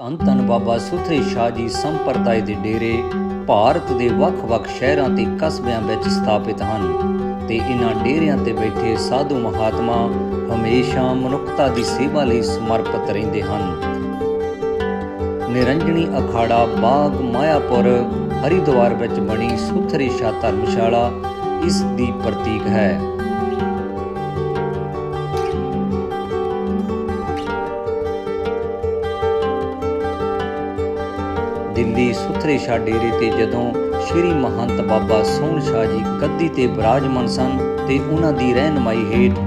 ਧੰਨ ਧੰਨ ਬਾਬਾ ਸੁਥਰੇ ਸ਼ਾਹ ਜੀ ਸੰਪਰਦਾਇ ਦੇ ਡੇਰੇ, ਭਾਰਤ ਦੇ ਵੱਖ-ਵੱਖ ਸ਼ਹਿਰਾਂ ਤੇ ਕਸਬਿਆਂ ਵਿੱਚ ਸਥਾਪਿਤ ਹਨ ਤੇ ਇਹਨਾਂ ਡੇਰਿਆਂ ਤੇ ਬੈਠੇ ਸਾਧੂ ਮਹਾਤਮਾ ਹਮੇਸ਼ਾ ਮਨੁੱਖਤਾ ਦੀ ਸੇਵਾ ਲਈ ਸਮਰਪਿਤ ਰਹਿੰਦੇ ਹਨ। ਨਿਰੰਜਣੀ ਅਖਾੜਾ ਬਾਗ ਮਾਇਆਪੁਰ, ਹਰਿਦੁਆਰ ਵਿੱਚ ਬਣੀ ਸੁਥਰੇ ਸ਼ਾਹ ਧਰਮਸ਼ਾਲਾ, ਇਸ ਦੀ ਪ੍ਰਤੀਕ ਹੈ। ਦਿੱਲੀ ਸੁਥਰੇ ਸ਼ਾਹ ਡੇਰੇ ਤੇ ਜਦੋਂ ਸ਼੍ਰੀ ਮਹੰਤ ਬਾਬਾ ਸੋਹਣ ਸ਼ਾਹ ਜੀ ਗੱਦੀ ਤੇ ਬਿਰਾਜਮਾਨ ਸਨ ਤੇ ਉਹਨਾਂ ਦੀ ਰਹਿਨਮਾਈ ਹੇਠ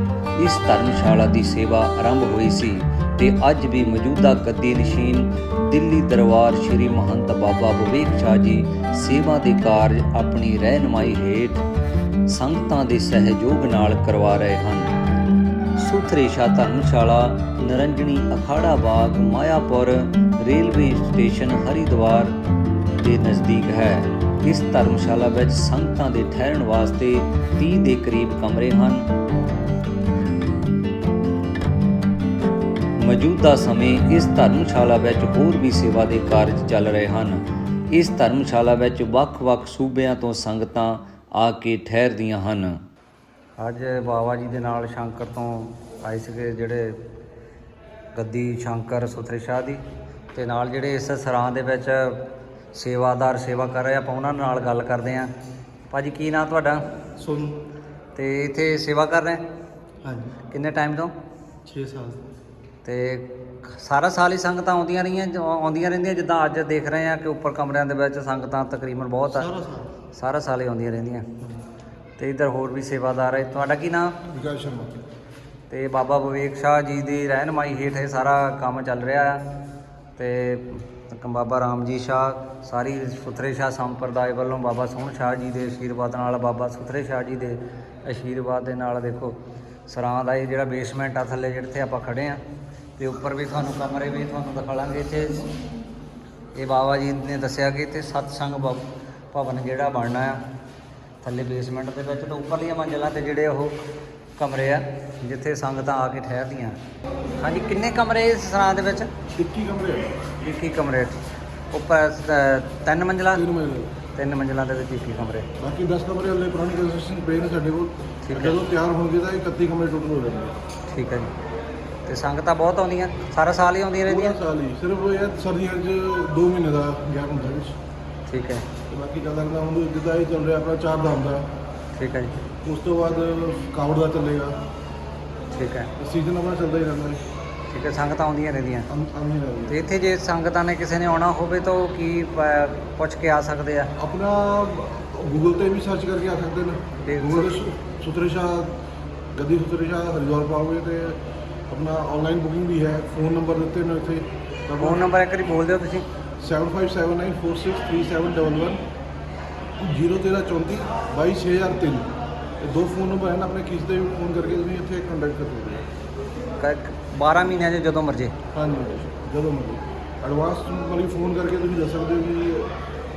ਇਸ ਧਰਮਸ਼ਾਲਾ ਦੀ ਸੇਵਾ ਆਰੰਭ ਹੋਈ ਸੀ ਤੇ ਅੱਜ ਵੀ ਮੌਜੂਦਾ ਗੱਦੀ ਨਸ਼ੀਨ ਦਿੱਲੀ ਦਰਬਾਰ ਸ਼੍ਰੀ ਮਹੰਤ ਬਾਬਾ ਵਿਵੇਕ ਸ਼ਾਹ ਜੀ ਸੇਵਾ ਦੇ ਕਾਰਜ ਆਪਣੀ ਰਹਿਨਮਾਈ ਹੇਠ ਸੰਗਤਾਂ ਦੇ ਸਹਿਯੋਗ ਨਾਲ ਕਰਵਾ ਰਹੇ ਹਨ। ਸੁਥਰੇ ਸ਼ਾਹ ਧਰਮਸ਼ਾਲਾ ਨਰੰਜਣੀ ਅਖਾੜਾ ਬਾਗ, ਮਾਇਆਪੁਰ ਰੇਲਵੇ ਸਟੇਸ਼ਨ, ਹਰਿਦੁਆਰ ਦੇ ਨਜ਼ਦੀਕ ਹੈ। ਇਸ ਧਰਮਸ਼ਾਲਾ ਵਿੱਚ ਸੰਗਤਾਂ ਦੇ ਠਹਿਰਣ ਵਾਸਤੇ 30 ਦੇ ਕਰੀਬ ਕਮਰੇ ਹਨ। ਮੌਜੂਦਾ ਸਮੇਂ ਇਸ ਧਰਮਸ਼ਾਲਾ ਵਿੱਚ ਹੋਰ ਵੀ ਸੇਵਾ ਦੇ ਕਾਰਜ ਚੱਲ ਰਹੇ ਹਨ। ਇਸ ਧਰਮਸ਼ਾਲਾ ਵਿੱਚ ਵੱਖ-ਵੱਖ ਸੂਬਿਆਂ ਤੋਂ ਸੰਗਤਾਂ ਆ ਕੇ ਠਹਿਰਦੀਆਂ ਹਨ। ਅੱਜ ਬਾਬਾ ਜੀ ਦੇ ਨਾਲ ਸ਼ੰਕਰ ਤੋਂ ਆਏ ਸੀਗੇ ਜਿਹੜੇ ਗੱਦੀ ਸ਼ੰਕਰ ਸੁਥਰੇ ਸ਼ਾਹ ਦੀ ਤੇ ਨਾਲ ਜਿਹੜੇ ਇਸ ਸਰਾਂ ਦੇ ਵਿੱਚ ਸੇਵਾਦਾਰ ਸੇਵਾ ਕਰ ਰਹੇ ਆ ਆਪਾਂ ਉਹਨਾਂ ਨਾਲ ਗੱਲ ਕਰਦੇ ਆ। ਭਾਜੀ ਕੀ ਨਾਮ ਤੁਹਾਡਾ? ਸੋਨੂੰ। ਤੇ ਇੱਥੇ ਸੇਵਾ ਕਰ ਰਹੇ? ਹਾਂਜੀ। ਕਿੰਨੇ ਟਾਈਮ ਤੋਂ? 6 ਸਾਲ ਤੇ। ਸਾਰਾ ਸਾਲ ਹੀ ਸੰਗਤਾਂ ਆਉਂਦੀਆਂ ਰਹੀਆਂ ਜੋ ਆਉਂਦੀਆਂ ਰਹਿੰਦੀਆਂ ਜਿੱਦਾਂ ਅੱਜ ਦੇਖ ਰਹੇ ਆ ਕਿ ਉੱਪਰ ਕਮਰਿਆਂ ਦੇ ਵਿੱਚ ਸੰਗਤਾਂ ਤਕਰੀਬਨ ਬਹੁਤ ਆ। ਸਾਰਾ ਸਾਲ। ਸਾਰਾ ਸਾਲ ਹੀ ਆਉਂਦੀਆਂ ਰਹਿੰਦੀਆਂ। ਤੇ ਇੱਧਰ ਹੋਰ ਵੀ ਸੇਵਾਦਾਰ ਹੈ ਤੁਹਾਡਾ ਕੀ ਨਾਮ ਵਿਕਾਸ ਸ਼ਰਮਾ। ਤੇ ਬਾਬਾ ਵਿਵੇਕ ਸ਼ਾਹ ਜੀ ਦੀ ਰਹਿਨਮਾਈ ਹੇਠ ਇਹ ਸਾਰਾ ਕੰਮ ਚੱਲ ਰਿਹਾ ਆ। ਤੇ ਬਾਬਾ ਰਾਮ ਜੀ ਸ਼ਾਹ, ਸਾਰੀ ਸੁਥਰੇ ਸ਼ਾਹ ਸੰਪਰਦਾਇ ਵੱਲੋਂ ਬਾਬਾ ਸੋਹਣ ਸ਼ਾਹ ਜੀ ਦੇ ਆਸ਼ੀਰਵਾਦ ਨਾਲ, ਬਾਬਾ ਸੁਥਰੇ ਸ਼ਾਹ ਜੀ ਦੇ ਆਸ਼ੀਰਵਾਦ ਦੇ ਨਾਲ ਦੇਖੋ, ਸਰਾਂ ਦਾ ਇਹ ਜਿਹੜਾ ਬੇਸਮੈਂਟ ਆ ਥੱਲੇ ਜਿੱਥੇ ਆਪਾਂ ਖੜੇ ਆ, ਤੇ ਉੱਪਰ ਵੀ ਤੁਹਾਨੂੰ ਕਮਰੇ ਵੀ ਤੁਹਾਨੂੰ ਦਿਖਾਵਾਂਗੇ ਇੱਥੇ। ਇਹ ਬਾਬਾ ਜੀ ਨੇ ਦੱਸਿਆ ਕਿ ਇੱਥੇ ਸਤਸੰਗ ਭਵ- ਭਵਨ ਜਿਹੜਾ ਬਣਨਾ ਆ, ਥੱਲੇ ਬੇਸਮੈਂਟ ਦੇ ਵਿੱਚ ਤੇ ਉੱਪਰਲੀਆਂ ਮੰਜ਼ਲਾਂ ਤੇ ਜਿਹੜੇ ਉਹ ਕਮਰੇ ਆ ਜਿੱਥੇ ਸੰਗਤਾਂ ਆ ਕੇ ਠਹਿਰਦੀਆਂ। ਹਾਂਜੀ ਕਿੰਨੇ ਕਮਰੇ ਇਸ ਸਰਾਂ ਦੇ ਵਿੱਚ? 21 ਕਮਰੇ ਇੱਕ ਹੀ ਕਮਰੇ। ਉੱਪਰ ਅ, ਤਿੰਨ ਮੰਜ਼ਲਾ? ਤਿੰਨ ਮਹੀਨੇ ਤਿੰਨ ਮੰਜ਼ਲਾਂ ਦੇ ਵਿੱਚ ਇੱਕ ਹੀ ਕਮਰੇ। ਬਾਕੀ 10 ਕਮਰੇ ਹਲੇ ਪੁਰਾਣੀ ਕੰਸਟਰਕਸ਼ਨ ਪਏ ਨੇ ਸਾਡੇ ਕੋਲ। ਠੀਕ ਹੈ। ਜਦੋਂ ਤਿਆਰ ਹੋਣਗੇ ਤਾਂ 31 ਕਮਰੇ ਟੋਟਲ ਹੋ ਜਾਣਗੇ। ਠੀਕ ਹੈ ਜੀ। ਤੇ ਸੰਗਤਾਂ ਬਹੁਤ ਆਉਂਦੀਆਂ? ਸਾਰਾ ਸਾਲ ਹੀ ਆਉਂਦੀਆਂ ਪੂਰਾ ਰਹਿੰਦੀਆਂ ਸਾਲ ਹੀ। ਸਿਰਫ ਇਹ ਹੈ ਸਰਦੀਆਂ 'ਚ 2 ਮਹੀਨੇ ਦਾ ਗੈਪ ਹੁੰਦਾ ਵਿੱਚ। ਠੀਕ ਹੈ। ਤੇ ਬਾਕੀ ਚੱਲਦਾ ਰਹਿੰਦਾ ਹੁਣ ਜਿੱਦਾਂ ਇਹ ਚੱਲ ਰਿਹਾ ਆਪਣਾ ਚਾਰ ਦਾ ਠੀਕ ਹੈ ਜੀ। ਉਸ ਤੋਂ ਬਾਅਦ ਕਾਵੜ ਦਾ ਚੱਲੇਗਾ। ਠੀਕ ਹੈ। ਸੀਜ਼ਨ ਆਪਣਾ ਚੱਲਦਾ ਹੀ ਰਹਿੰਦਾ ਹੈ। ਠੀਕ ਹੈ ਸੰਗਤਾਂ ਆਉਂਦੀਆਂ ਰਹਿੰਦੀਆਂ। ਆਉਂਦੀ ਰਹਿੰਦੀ ਤੇ ਇੱਥੇ ਜੇ ਸੰਗਤਾਂ ਨੇ ਕਿਸੇ ਨੇ ਆਉਣਾ ਹੋਵੇ ਤਾਂ ਉਹ ਕੀ ਪ- ਪੁੱਛ ਕੇ ਆ ਸਕਦੇ ਆ? ਆਪਣਾ ਗੂਗਲ ਤੇ ਵੀ ਸਰਚ ਕਰਕੇ ਆ ਸਕਦੇ ਨੇ। ਤੇ ਗੂਗਲ ਤੇ ਸੁ- ਸੁਥਰੇ ਸ਼ਾਹ ਗੱਦੀ ਸੁਥਰੇ ਸ਼ਾਹ ਹਰਿਦੁਆਰ ਪਾਓਗੇ ਤੇ ਆਪਣਾ ਆਨਲਾਈਨ ਬੁਕਿੰਗ ਵੀ ਹੈ। ਫੋਨ ਨੰਬਰ ਦਿੱਤੇ ਨੇ ਇੱਥੇ ਫੋਨ ਨੰਬਰ ਇੱਕ ਵਾਰੀ ਬੋਲ ਦਿਓ ਤੁਸੀਂ। 7579463211 01334 22003 ਇਹ ਦੋ ਫੋਨ ਨੰਬਰ ਹਨ ਆਪਣੇ ਕਿਸ ਦੇ ਵੀ ਫੋਨ ਕਰਕੇ ਤੁਸੀਂ ਇੱਥੇ ਕੰਟੈਕਟ ਕਰ ਸਕਦੇ ਹੋ? ਕ- 12 ਮਹੀਨਿਆਂ 'ਚ ਜਦੋਂ ਮਰਜ਼ੀ। ਹਾਂਜੀ ਜਦੋਂ ਮਰਜ਼ੀ। ਐਡਵਾਂਸ ਮਤਲਬ ਫੋਨ ਕਰਕੇ ਤੁਸੀਂ ਦੱਸ ਸਕਦੇ ਹੋ ਕਿ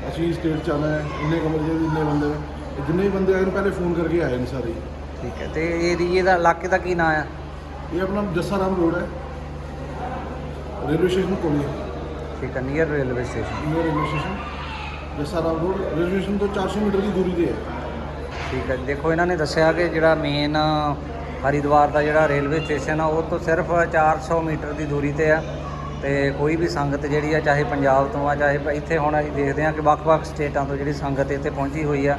ਅਸੀਂ ਸਟੇਟ ਚ ਆਉਣਾ ਹੈ ਇੰਨੇ ਕਮਰੇ ਦੇ ਇੰਨੇ ਬੰਦੇ ਨੇ। ਇਹ ਜਿੰਨੇ ਵੀ ਬੰਦੇ ਆਏ ਨੇ ਪਹਿਲੇ ਫੋਨ ਕਰਕੇ ਆਏ ਨੇ ਸਾਰੇ। ਠੀਕ ਹੈ ਤੇ ਏਰੀਏ ਦਾ ਇਲਾਕੇ ਦਾ ਕੀ ਨਾਂ ਆ? ਇਹ ਆਪਣਾ ਜੱਸਾ ਰਾਮ ਰੋਡ ਹੈ। ਰੇਲਵੇ ਸਟੇਸ਼ਨ ਕੋਲ ਹੀ ਹੈ। ਠੀਕ ਹੈ near railway station new railway station Jassa Ram road railway station ਤੋਂ 400 ਮੀਟਰ ਦੀ ਦੂਰੀ ਤੇ ਹੈ। ਠੀਕ ਹੈ ਦੇਖੋ ਇਹਨਾਂ ਨੇ ਦੱਸਿਆ ਕਿ ਜਿਹੜਾ ਮੇਨ ਹਰਿਦੁਆਰ ਦਾ ਜਿਹੜਾ ਰੇਲਵੇ ਸਟੇਸ਼ਨ ਆ ਉਹ ਤੋਂ ਸਿਰਫ 400 ਮੀਟਰ ਦੀ ਦੂਰੀ ਤੇ ਆ ਤੇ ਕੋਈ ਵੀ ਸੰਗਤ ਜਿਹੜੀ ਆ ਚਾਹੇ ਪੰਜਾਬ ਤੋਂ ਆ ਚਾਹੇ ਪ- ਇੱਥੇ ਹੁਣ ਅਸੀਂ ਦੇਖਦੇ ਆ ਕਿ ਵੱਖ-ਵੱਖ ਸਟੇਟਾਂ ਤੋਂ ਜਿਹੜੀ ਸੰਗਤ ਇੱਥੇ ਪਹੁੰਚੀ ਹੋਈ ਆ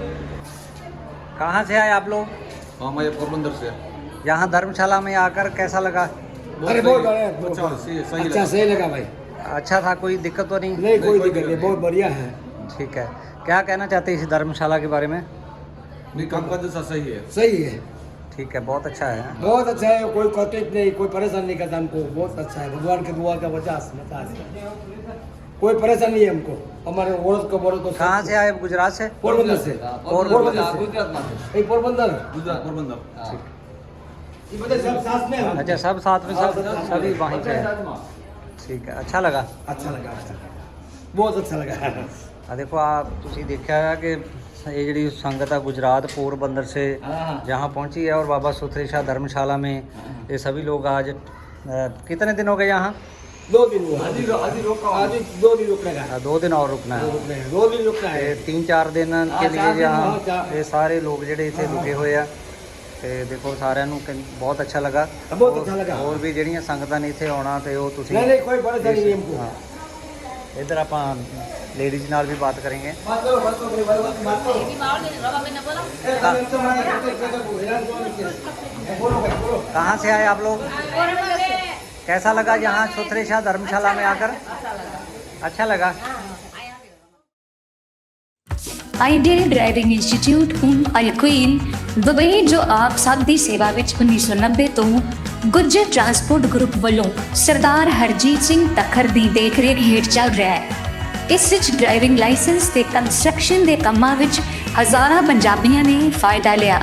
ਕਹਾਂ से आए आप लोग हाँ मैं ये पोरबंदर से यहाँ धर्मशाला में आकर कैसा लगा अरे बहुत बढ़िया बहुत अच्छा सही सही अच्छा सही लगा भाई अच्छा था कोई दिक्कत तो नहीं नहीं कोई कोई दिक्कत नहीं दिक्कत बहुत बढ़िया है ठीक है क्या कहना चाहते हैं इस धर्मशाला के बारे में नहीं काम काज सही है। सही है। ठीक है बहुत अच्छा है। बहुत अच्छा है कोई कॉन्टेक्ट नहीं कोई परेशान नहीं करता हमको बहुत अच्छा है। भगवान के दुआ का पचास पचास कोई परेशानी नहीं है हमको हमारे औरत को औरत को कहाँ से आए गुजरात से? पोरबंदर से। पोरबंदर पोरबंदर से। एक पोरबंदर। गुजरात पोरबंदर। सब साथ में अच्छा सब साथ में सब सभी वहीं पे ठीक है अच्छा अच्छा लगा अच्छा लगा। बहुत अच्छा लगा। ਆ ਦੇਖੋ ਆ ਤੁਸੀਂ ਦੇਖਿਆ ਹੈ ਕਿ ਇਹ ਜਿਹੜੀ संगत है गुजरात पोरबंदर से जहाँ पहुंची है और बाबा सुथरे शाह धर्मशाला में ये सभी लोग आज अ, कितने दिन हो गए यहाँ दो दिन हुआ आज ही आज ही रोका आज ही दो दिन रुकने का है ਦੋ ਦਿਨ ਔਰ ਰੁਕਣਾ दो ਹੈ रुकने हैं, दो दिन रुकना ਤੇ है ਤਿੰਨ ਚਾਰ ਦਿਨ ਹਾਂ, ਕੇ ਚਾਰ ਲਈ ਦਿਨ, ਹਾਂ, ਜਹਾਂ ਚਾਰ- ਇਹ ਸਾਰੇ ਲੋਕ ਜਿਹੜੇ ਇੱਥੇ ਰੁਕੇ ਹੋਏ ਆ ਤੇ ਦੇਖੋ ਸਾਰਿਆਂ ਨੂੰ ਕਿ- ਬਹੁਤ ਅੱਛਾ ਲੱਗਾ ਬਹੁਤ ਅੱਛਾ ਲੱਗਾ। ਹੋਰ ਵੀ ਜਿਹੜੀਆਂ ਸੰਗਤਾਂ ਨੇ ਇੱਥੇ ਆਉਣਾ ਤੇ ਉਹ ਤੁਸੀਂ नहीं नहीं कोई परेशानी नहीं हमको ਹਾਂ ਇਧਰ ਆਪਾਂ ਲੇਡੀਜ਼ ਨਾਲ ਵੀ ਬਾਤ ਕਰਾਂਗੇ बात करो बात करो बात करो, बात करो ए, कल तो मैं कहते- कहते को हैरान क्यों नहीं किया? ए, बोलो भाई बोलो कहाँ से आए आप लोग कैसा लगा यहाँ सुथरे शाह धर्मशाला में आकर अच्छा लगा ਆਈਡੀਅਲ ਡਰਾਈਵਿੰਗ ਇੰਸਟੀਚਿਊਟ ਹੁਣ ਅਲਕੁਇਨ ਦੁਬਈ ਜੋ ਆਪ ਸਭ ਦੀ ਸੇਵਾ ਵਿੱਚ 1990 ਤੋਂ ਗੁੱਜਰ ਟਰਾਂਸਪੋਰਟ ਗਰੁੱਪ ਵੱਲੋਂ ਸਰਦਾਰ ਹਰਜੀਤ ਸਿੰਘ ਤਖਰ ਦੀ ਦੇਖਰੇਖ ਹੇਠ ਚੱਲ ਰਿਹਾ ਹੈ ਇਸ ਵਿੱਚ ਡਰਾਈਵਿੰਗ ਲਾਇਸੈਂਸ ਤੇ ਕੰਸਟਰਕਸ਼ਨ ਦੇ ਕੰਮਾਂ ਵਿੱਚ ਹਜ਼ਾਰਾਂ ਪੰਜਾਬੀਆਂ ਨੇ ਫਾਇਦਾ ਲਿਆ।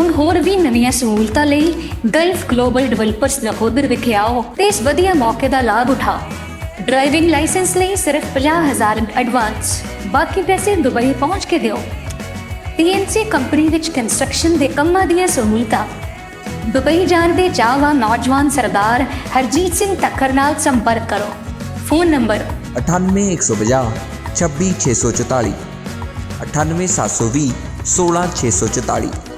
ਹੁਣ ਹੋਰ ਵੀ ਨਵੀਆਂ ਸਹੂਲਤਾਂ ਲਈ ਗਲਫ ਗਲੋਬਲ ਡਿਵੈਲਪਰਸ ਨਕੋਦਰ ਵਿਖੇ ਆਓ ਤੇ ਇਸ ਵਧੀਆ ਮੌਕੇ ਦਾ ਲਾਭ ਉਠਾਓ। ਡਰਾਈਵਿੰਗ ਲਾਇਸੈਂਸ ਲਈ ਸਿਰਫ 50000 ਐਡਵਾਂਸ ਬਾਕੀ ਪੈਸੇ ਦੁਬਈ ਪਹੁੰਚ ਕੇ ਦਿਓ। TNC ਕੰਪਨੀ ਵਿੱਚ ਕੰਸਟਰਕਸ਼ਨ ਦੇ ਕੰਮਾਂ ਦੀਆਂ ਸਹੂਲਤਾਂ। ਦੁਬਈ ਜਾਣ ਦੇ ਚਾਹਵਾਨ ਨੌਜਵਾਨ ਸਰਦਾਰ ਹਰਜੀਤ ਸਿੰਘ ਤੱਕਰ ਨਾਲ ਸੰਪਰਕ ਕਰੋ। Phone number 98150 26644 98720 16644